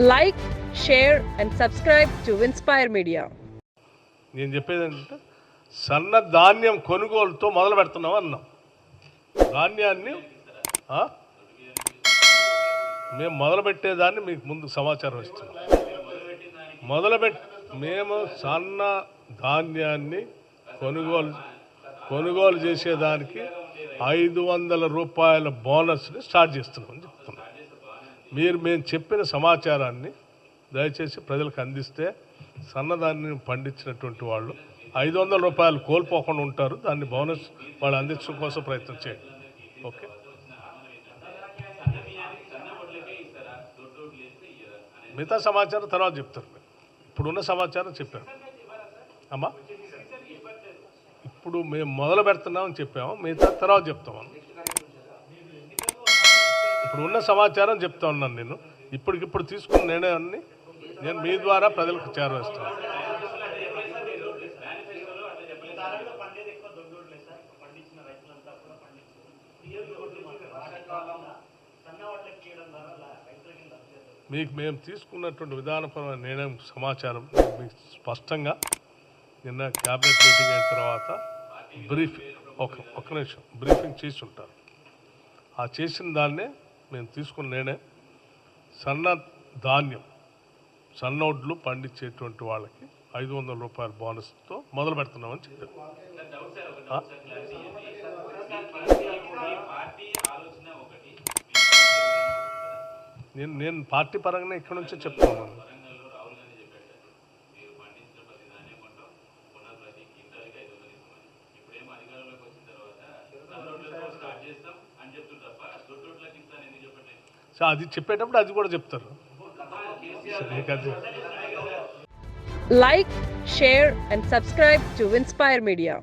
Like share and subscribe to inspire media నేను చెప్పేది ఏంటంటే సన్న ధాన్యం కొనుగోలుతో మొదలు పెడుతున్నాం అన్నాం. ధాన్యాన్ని మేము మొదలుపెట్టేదాన్ని మీకు ముందు సమాచారం ఇస్తున్నాం. మొదలుపెట్ మేము సన్న ధాన్యాన్ని కొనుగోలు కొనుగోలు చేసేదానికి ఐదు వందల రూపాయల బోనస్ని స్టార్ట్ చేస్తున్నాం. మీరు మేము చెప్పిన సమాచారాన్ని దయచేసి ప్రజలకు అందిస్తే సన్నదాన్ని పండించినటువంటి వాళ్ళు ఐదు వందల రూపాయలు కోల్పోకుండా ఉంటారు. దాన్ని బోనస్ వాళ్ళు అందించడం కోసం ప్రయత్నం చేయండి. ఓకే? మిగతా సమాచారం తర్వాత చెప్తారు ఇప్పుడున్న సమాచారం చెప్పాను. అమ్మా? ఇప్పుడు మేము మొదలు పెడుతున్నామని చెప్పాము. మిగతా తర్వాత చెప్తామని ఇప్పుడు ఉన్న సమాచారం చెప్తా ఉన్నాను నేను. ఇప్పటికిప్పుడు తీసుకున్న నిర్ణయాన్ని నేను మీ ద్వారా ప్రజలకు చేరవేస్తాను. మీకు మేము తీసుకున్నటువంటి విధానపరమైన నిర్ణయం సమాచారం మీకు స్పష్టంగా నిన్న క్యాబినెట్ మీటింగ్ అయిన తర్వాత బ్రీఫ్ ఒక ఒక నిమిషం బ్రీఫింగ్ చేసి ఉంటారు. ఆ చేసిన దాన్నే మేము తీసుకున్న నిర్ణయం సన్న ధాన్యం సన్నోడ్లు పండించేటువంటి వాళ్ళకి ఐదు వందల రూపాయల బోనస్తో మొదలు పెడుతున్నామని చెప్పారు? నేను నేను పార్టీ పరంగానే ఇక్కడ నుంచే చెప్తున్నాను సో అది చెప్పేటప్పుడు అది కూడా చెప్తారు like share and subscribe to inspire media